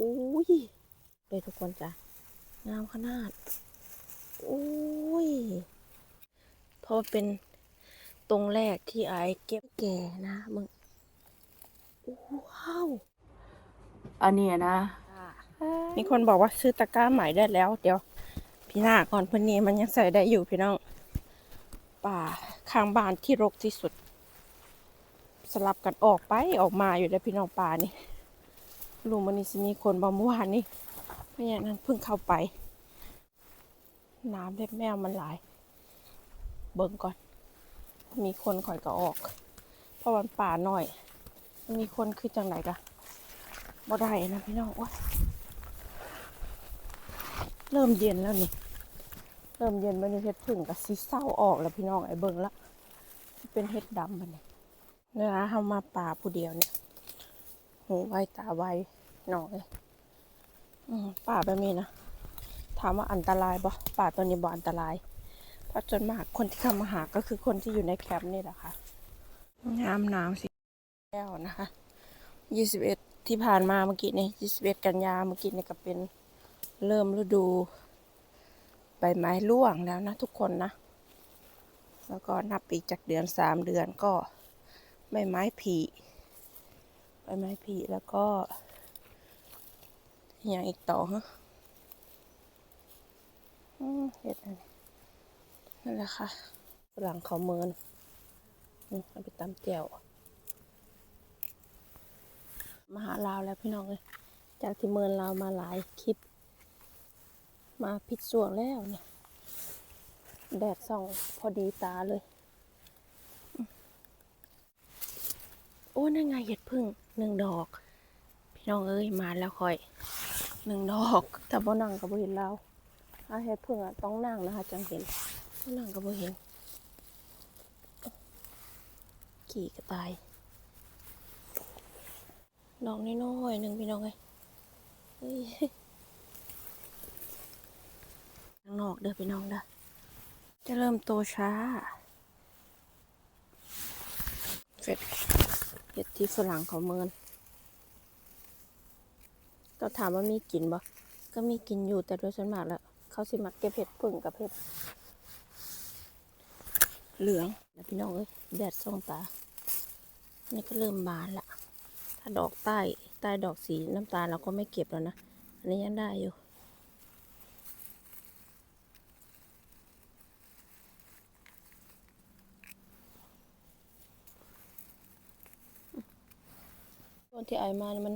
อุ้ยเลยทุกคนจ้ะงามขนาดอุ้ยเพราะว่าเป็นตรงแรกที่ไอายเก็บแก่นะมึงว้าวอันเนี้ยนะมีคนบอกว่าซื้อตะกร้าใหม่ได้แล้ว เดี๋ยว พี่หน้าก่อนเพื่อนนี้มันยังใส่ได้อยู่พี่น้อง ป่าข้างบ้านที่รกที่สุด สลับกันออกไปออกมาอยู่แล้วพี่น้องป่านี่ ลุงมันนี่สิมีคนบอมื่อวานนี่ไม่อย่างนั้นเพิ่งเข้าไป น้ำเล็บแมวมันหลาย เบิ่งก่อน มีคนคอยก็ออก เพราะมันป่าหน่อย มีคนคือจังไหนกะบ่ได้นะพี่น้องโอ๊ยเริ่มเย็นแล้วนี่ เริ่มเย็นบันนี้เฮ็ดผึ่งกับสีเศร้าออกแล้วพี่น้องไอ้เบิ่งละเป็นเฮ็ดดำบันนี้เนื้อเฮามาป่าผู้เดียวเนี่ยหูไวตาไว หน่อยป่าแบบนี้นะถามว่าอันตรายบ่ป่าตัวนี้บ่อันตราย เพราะจนมากคนที่เข้ามาหาก็คือคนที่อยู่ในแคมป์นี่แหละค่ะงามนาวสิแล้วนะคะยี่สิบเอ็ดที่ผ่านมาเมื่อกี้นี่ยี่สิบเอ็ดกันยาเมื่อกี้นี่ก็เป็นเริ่มฤดู ใบไม้ร่วงแล้วนะทุกคนนะ แล้วก็นับปีกจากเดือนสามเดือนก็ใบไม้ผลิใบไม้ผลิแล้วก็ อย่างอีกต่อฮะอืมเห็ดอันนั่นแหละค่ะฝรั่งเขาเมินอืมเอาไปตำเจียวมาหาลาวแล้วพี่น้องเลยจากที่เมินลาวมาหลายคลิป มาผิดส่วงแล้วเนี่ย แดดส่องพอดีตาเลยอืมโอ้นั่นไงเห็ดพึ่งหนึ่งดอก พี่น้องเอ้ยมาแล้วค่อย หนึ่งดอกแต่บ่นั่งกับบ่เห็นเราถ้าเห็ดพึ่งอะต้องนั่งนะคะจังเห็นบ่นั่งกับบ่เห็นขี่กระตายดอกน้อยๆหนึ่งพี่น้องเอยเฮ้ยข้างนอกเด้อพี่น้องเด้อจะเริ่มโตช้าเสร็จเห็ดที่ฝรั่งเขาเมิน ก็ถามว่ามีกลิ่นบ่ก็มีกลิ่นอยู่แต่โดยส่วนมากแล้ว เขาสิมักเก็บเห็ดผึ่งกับเห็ดเหลืองนะพี่น้องเอ้ยแดดส่องตา นี่ก็เริ่มบานละ ถ้าดอกใต้ใต้ดอกสีน้ำตาลเราก็ไม่เก็บแล้วนะ อันนี้ยังได้อยู่ช่วงที่ไอมาเนี่ยมัน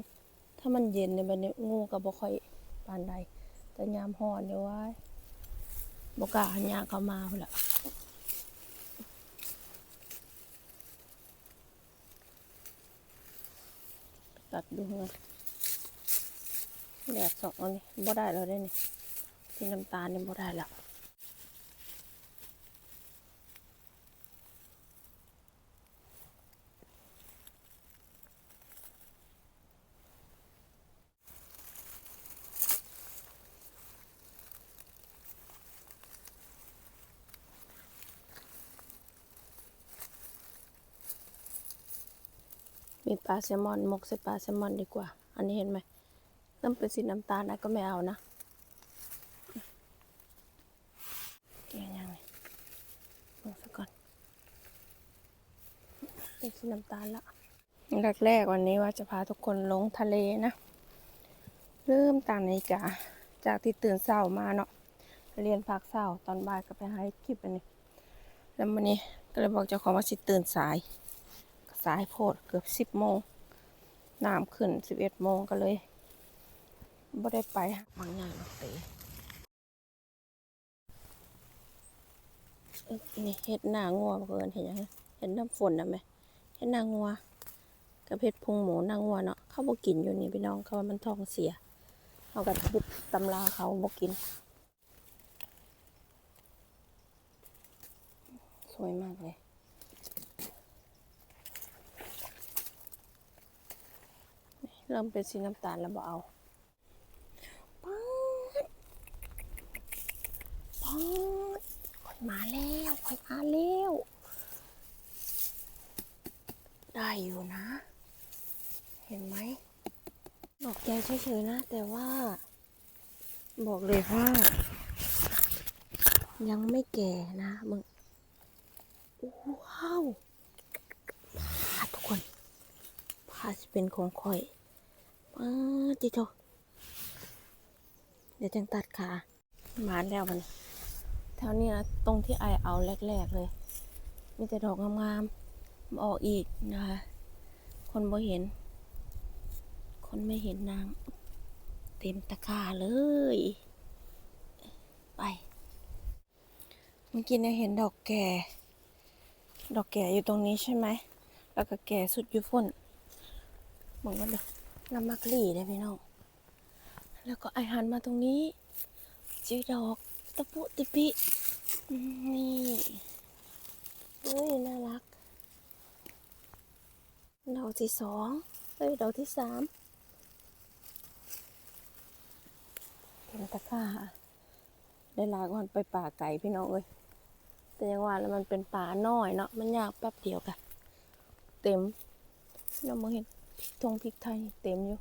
ถ้ามันเย็นเนี่ยมันงูกับบ่ค่อยปานใดแต่ยามฮ้อนเนี่ยว้าบกล้าหันยาเข้ามาพุ่นละตัดดูเงินแดดสองอันนี้บ่ได้แล้วได้นี่ที่น้ำตาลนี่บ่ได้แล้ว มีปลาแซลมอนมกใส่ปลาแซลมอนดีกว่า อันนี้เห็นไหมเริ่มเป็นสีน้ำตาลนะก็ไม่เอานะแกงยังไงลงซะก่อน เป็นสีน้ำตาลละแรกๆวันนี้ว่าจะพาทุกคนลงทะเลนะ เริ่มต่างนาฬิกาจากที่ตื่นเช้ามาเนาะเรียนพักเช้าตอนบ่ายก็ไปหาคลิปอันนี้ แล้ววันนี้ก็เลยบอกเจ้าของว่าสิตื่นสาย สายโพดเกือบสิบโมงน้ำขึ้นสิบเอ็ดโมงก็เลยบ่ได้ไปบางอย่างเตะนี่เห็ดหน้างัวเกินเห็นยังเห็ดน้ำฝนนะไหมเห็ดหน้างัวกับเห็ดพุงหมูหน้างัวเนาะเขาบ่กินอยู่นี่พี่น้องเขาว่ามันท้องเสียเขาก็ยึดตำราเขาบ่กิน สวยมากเลย เริ่มเป็นสีน้ำตาลแล้วบ่เอาป๊าดป๊าดข่อยมาแล้วข่อยมาแล้วได้อยู่นะ เห็นไหมดตกใจเฉยๆนะ แต่ว่า บอกเลยว่า ยังไม่แก่นะมึงว้าวพาทุกคนพาจะเป็นของข่อย ป้าจิโตเดี๋ยวจังตัดขามาแล้วมันแถวนี้นะตรงที่ไอเอาแรกๆเลย มีแต่ดอกงามๆมาออกอีกนะคะ คนบ่เห็น คนไม่เห็นนาง เต็มตะกร้าเลย ไป เมื่อกี้เนี่ยเห็นดอกแก่ ดอกแก่อยู่ตรงนี้ใช่ไหม แล้วก็แก่สุดอยู่ฝนบอกว่าเด้อ น้ำมักลี่ได้พี่น้อง แล้วก็ไอหันมาตรงนี้จอดอกตะปุติปินี่เฮ้ยน่ารัก ดอกที่สองเฮ้ยดอกที่สามเป็นตะกร้าได้ลาก่อนไปป่าไก่พี่น้องเอ้ยแต่ยังว่าแล้วมันเป็นป่าน้อยเนาะมันยากแป๊บเดียวกะเต็มเรามาเห็น พริกทงพริกไทยเต็มอยู่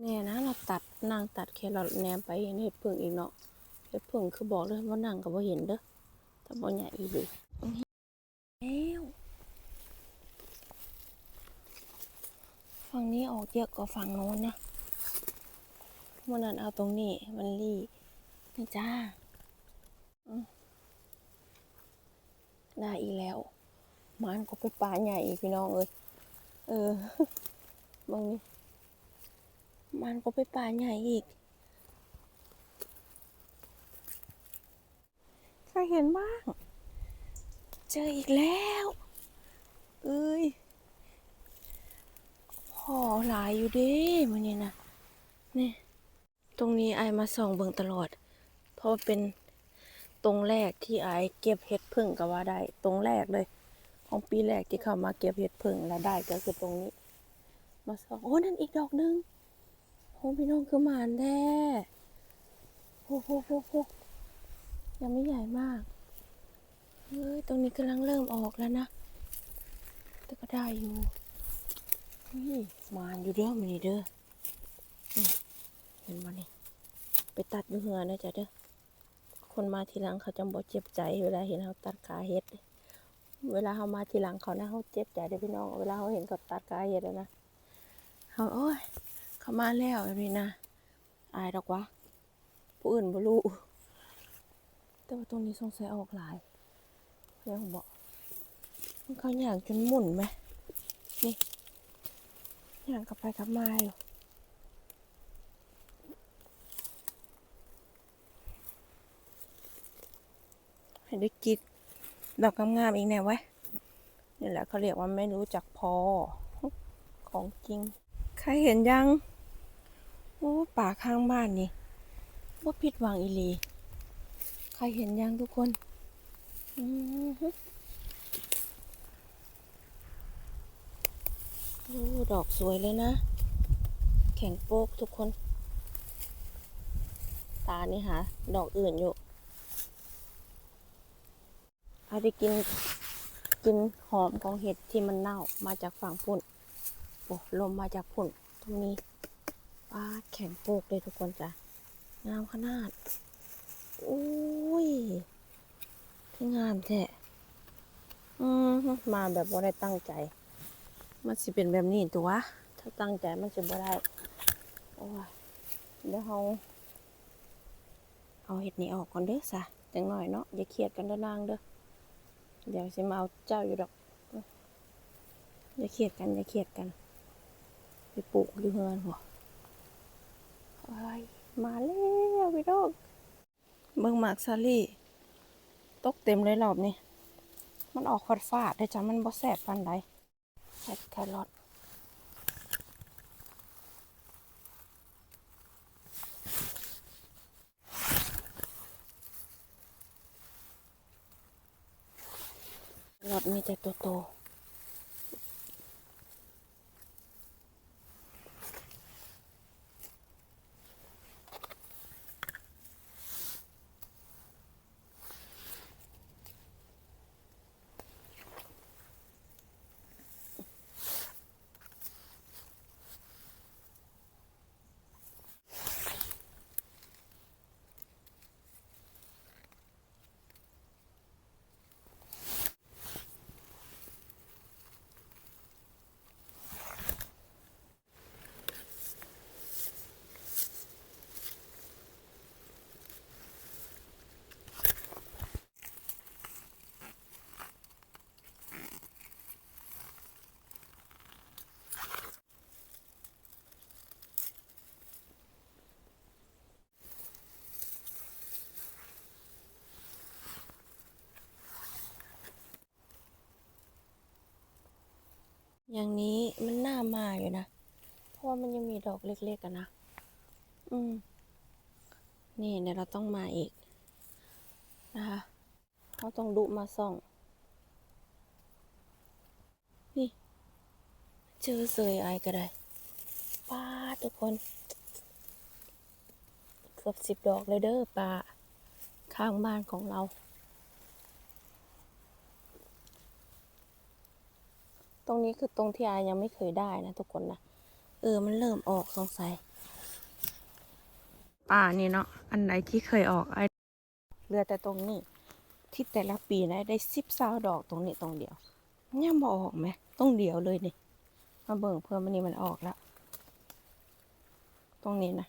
เนี่ยนะเราตัดนางตัดแค่เราแนมไปเห็นเห็ดผึ่งอีกเนาะเห็ดผึ่งคือบอกเลยว่านางก็บ่เห็นเด้อแต่บ่ใหญ่อีหลีแล้วฝั่งนี้ออกเยอะกว่าฝั่งโน้นนะวันนั้นเอาตรงนี้มันรีนี่จ้าอืม ได้อีกแล้ว มันก็ไปปลาใหญ่อีกพี่น้องเอ้ยเออบางนี้มันก็ไปป่าใหญ่อีกใครเห็นบ้าง เจออีกแล้ว เอ้ยพอหลายอยู่เด้มันนี่นะนี่ตรงนี้ไอามาส่องเบิ่งตลอด เพราะว่าเป็น ตรงแรกที่ไอเก็บเห็ดพึ่งก็ว่าได้ ตรงแรกเลย ของปีแรกที่เข้ามาเก็บเห็ดพึ่งแล้วได้ก็คือตรงนี้ มาสองโอ้นั่นอีกดอกหนึงโอ้พี่น้องคือหมานแท้โอ้โหโอ้โหยังไม่ใหญ่มากเฮ้ยตรงนี้กำลังเริ่มออกแล้วนะ แต่ก็ได้อยู่นี่หมานอยู่เด้อมันนี่เด้อเห็นบ่นี่ไปตัดอยู่เหือนะจ๊ะเด้อ คนมาทีหลังเขาจำบ่เจ็บใจ เวลาเห็นเขาตัดขาเฮ็ด เวลาเขามาทีหลังเขานะเขาเจ็บใจเด้อพี่น้อง เวลาเขาเห็นเขาตัดขาเฮ็ดแล้วนะเขาโอ้ย เขามาแล้วแบบนี้นะอายดอกวะผู้อื่นบ่รู้แต่ว่าตรงนี้สงสัยออกหลายเพื่อนผมบอกมันเขาอย่างจนหมุนไหมนี่อย่างกลับไปกลับมาอยู่ ให้ได้กินดอกงามๆอีกแน่ไว้นี่แหละเขาเรียกว่าไม่รู้จักพอ ของจริง ใครเห็นยังโอ้ป่าข้างบ้านนี่ว่าผิดหวังอีหลี ใครเห็นยังทุกคนอือฮึโอ้ดอกสวยเลยนะ แข็งโป๊กทุกคน ตานี่หาดอกอื่นอยู่ อาไปกินกินหอมของเห็ดที่มันเน่ามาจากฝั่งพุ่นโอ้ลมมาจากพุ่น ตรงนี้ปลาแข็งโปกเลยทุกคนจ้ะงามขนาดอุ้ยที่งามแท้อืมมาแบบว่าได้ตั้งใจ มันสิเป็นแบบนี้ตัวถ้าตั้งใจมันจะบ่ได้โอ้ยเดี๋ยวเราเอาเห็ดนี้ออกก่อนเด้อสะจังหน่อยเนาะอย่าเครียดกันเด้อนางเด้อ เดี๋ยวสิมาเอาเจ้าอยู่ดอก อย่าเขียดกัน อย่าเขียดกัน ไปปลูกอยู่เฮือนหัวเฮ้ยมาแล้วพี่น้อกเบิ่งหมากซาลี่ ตกเต็มเลยรอบนี้ มันออกฟาดฟาดได้จ้ะมันบ่แสบปันใดแครแครอท หลอดมีแต่ตัวโต อย่างนี้มันน่ามาอยู่นะ เพราะว่ามันยังมีดอกเล็กๆกันนะ อืม นี่เดี๋ยวเราต้องมาอีก นะคะเราต้องดุมาส่อง นี่ เจอเสยไอก็ได้ป้าทุกคน เกือบสิบดอกเลยเด้อป่าข้างบ้านของเรา ตรงนี้คือตรงที่อายยังไม่เคยได้นะทุกคนนะ เออ มันเริ่มออกสงสัย ป่านี่เนาะ อันไหนที่เคยออกไอเหลือแต่ตรงนี้ ที่แต่ละปีนะได้สิบสาวดอกตรงนี้ตรงเดียวยังบออกไหมต้องเดียวเลยนี่ มาเบิ่งเพื่อมันนี่มันออกแล้ว ตรงนี้นะ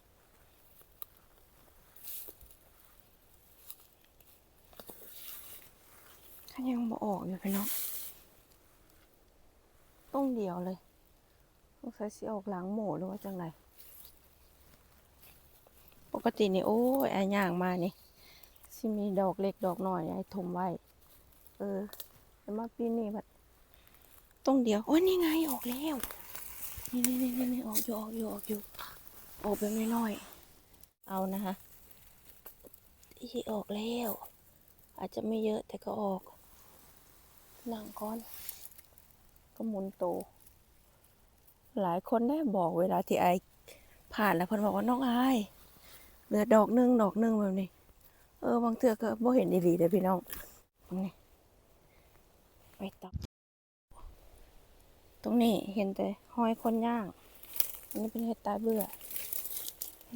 ถ้ายังบอออกอยู่พี่น้องต้องเดี ยวเลยสงสัยสิออกหลังหมูหรือว่าจังไรปกตินี่โอ้ยไอ้ย่างมานี่สิมีดอกเล็กดอกน้อยไอ้ถมไว้ เออแต่มาปีนี้แบบต้องเดียวโอ้ยนี่ไงออกแล้ว นี่นี่นี่นี่นออกอยู่ออกอยู่ออกอยู่ออกแบบน้อยๆเอานะคะที่ออกแล้ว อาจจะไม่เยอะแต่ก็ออกหนังก้อน ก็หมุนโต หลายคนได้บอกเวลาที่ไอผ่านแล้วเพิ่นบอกว่าน้องไอเหลือดอกหนึงดอกหนึงแบบนี้ เออบางเทื่อก็บ่เห็นดีๆเด้อพี่น้องนี่ไปตับตรงนี้เห็นแต่ห้อยคนย่าง อันนี้เป็นเห็ดตาเบื่อ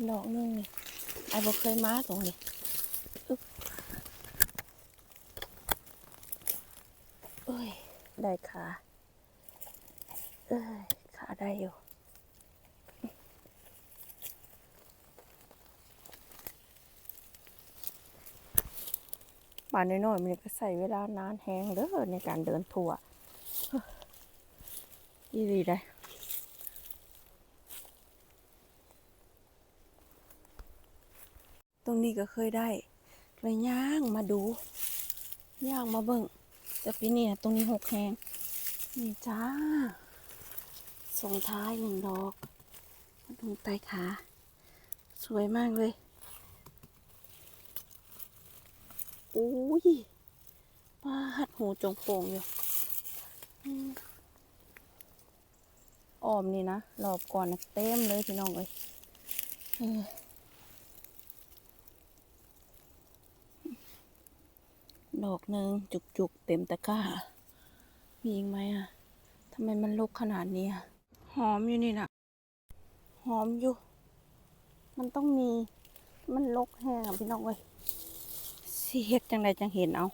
ดอกหนึงนี่ไอ้บ่เคยมาตรงนี้เอ้ย ได้ขาเอ้ย ได้อยู่ บานน้อยๆมันก็ใส่เวลานานแฮงเด้อในการเดินทัวร์ยี่ดีได้ตรงนี้ก็เคยได้เลยย่างมาดู ย่างมาเบิ่งแต่ปีนี้ตรงนี้หกแหงนี่จ้า ส่งท้ายหนึ่งดอกมาดูไตขา สวยมากเลยอุ้ยปาหัดหูจงโป่งอยู่อ้อมนี่นะรอบก่อนนะเต็มเลยพี่น้องเอ้ยดอกหนึ่งจุกๆเต็มตะกร้า มีอีกไหมอะทำไมมันลกขนาดนี้อะ หอมอยู่นี่นะหอมอยู่ มันต้องมีมันลกแห้งอะพี่น้องเอ้ยสิเฮ็ดจังใดจังเห็นเอา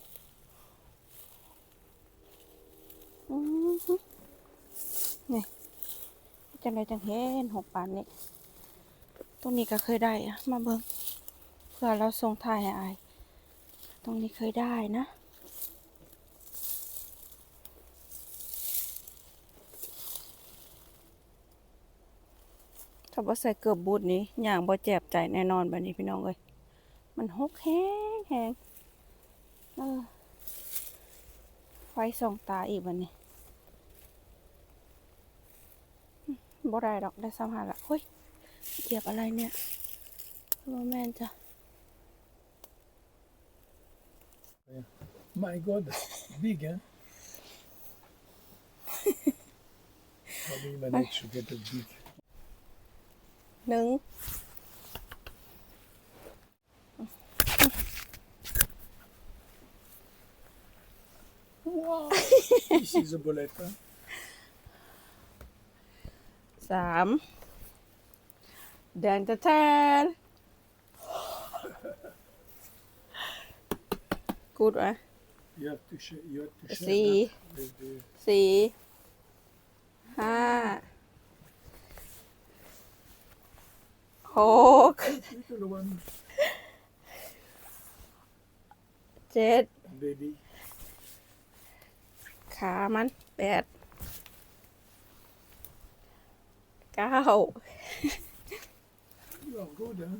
อือนี่จังใดจังเห็นหกปานนี้ตรงนี้ก็เคยได้อะมาเบิ่งเพื่อเราส่งถ่ายให้อาย ตรงนี้เคยได้นะ ถ้าบ่ใส่เกือบบูดนี้อย่างบ่แจบใจแน่นอนแบบนี้พี่น้องเอ้ยมันหกแห้งแห้งเออไฟส่องตาอีกวันนี้อืมบ่ได้ดอกได้สามหาละเฮ้ยเหยียบอะไรเนี่ยโรแมนจ้ะ My God, big, huh? How do you manage to get it big? หนึ่ง Wow! this is a bullet, huh? สามแดนจะแทนกูดไหม You have to share. You have to share See. that with the สี่ห้า หก little one, เจ็ด baby. ขามันแปดเก้า You are good, huh?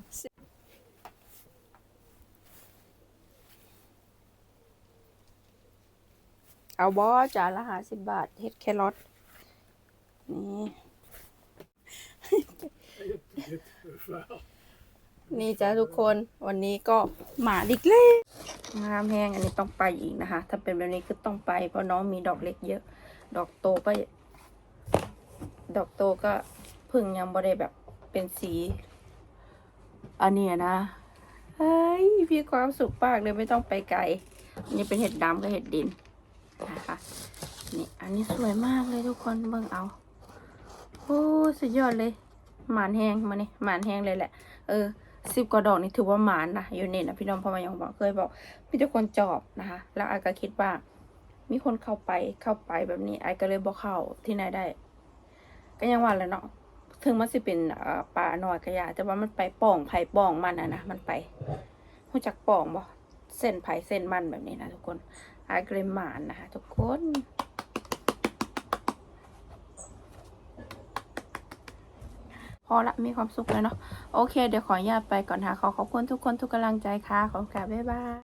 เอาบอจานละห้าสิบบาท เฮ็ดแครอทนี่ Wow. นี่จ้าทุกคนวันนี้ก็หมาดิกเล่งามแห้งอันนี้ต้องไปอีกนะคะ ถ้าเป็นแบบนี้ก็ต้องไป เพราะน้องมีดอกเล็กเยอะ ดอกโตก็ ดอกโตก็พึ่งยังบ่ได้แบบเป็นสี อันเนี้ยนะเฮ้ยมีความสุขมากเลยไม่ต้องไปไกลอันนี้เป็นเห็ดดำกับเห็ดดินนะคะนี่อันนี้สวยมากเลยทุกคนเบิ่งเอาโอ้สุดยอดเลย หมานแห้งมานี่หมานแห้งเลยแหละ เออสิบกว่าดอกนี่ถือว่าหมานนะอยู่เนี่นะพี่น้องพ่อมายังบอกเคยบอกมีแต่คนจอบนะคะ แล้วไอ้ก็คิดว่า มีคนเข้าไปเข้าไปแบบนี้ไอ้ก็เลยบอกเข้าที่ไหนได้ ก็ยังว่าแล้วเนาะถึงมันสิเป็นป่าหน่อยก็อยาแต่ว่ามันไปป่องไผ่ป่องมันอะนะมันไปรู้จักป่องบ่เส้นไผ่เส้นมันแบบนี้นะทุกคนไอ้ก็เลยหมานนะคะทุกคน พอละมีความสุขแล้วเนาะโอเค เดี๋ยวขออนุญาตไปก่อนค่ะขอขอบคุณทุกคนทุกกำลังใจค่ะขอบคุณค่ะบ๊ายบาย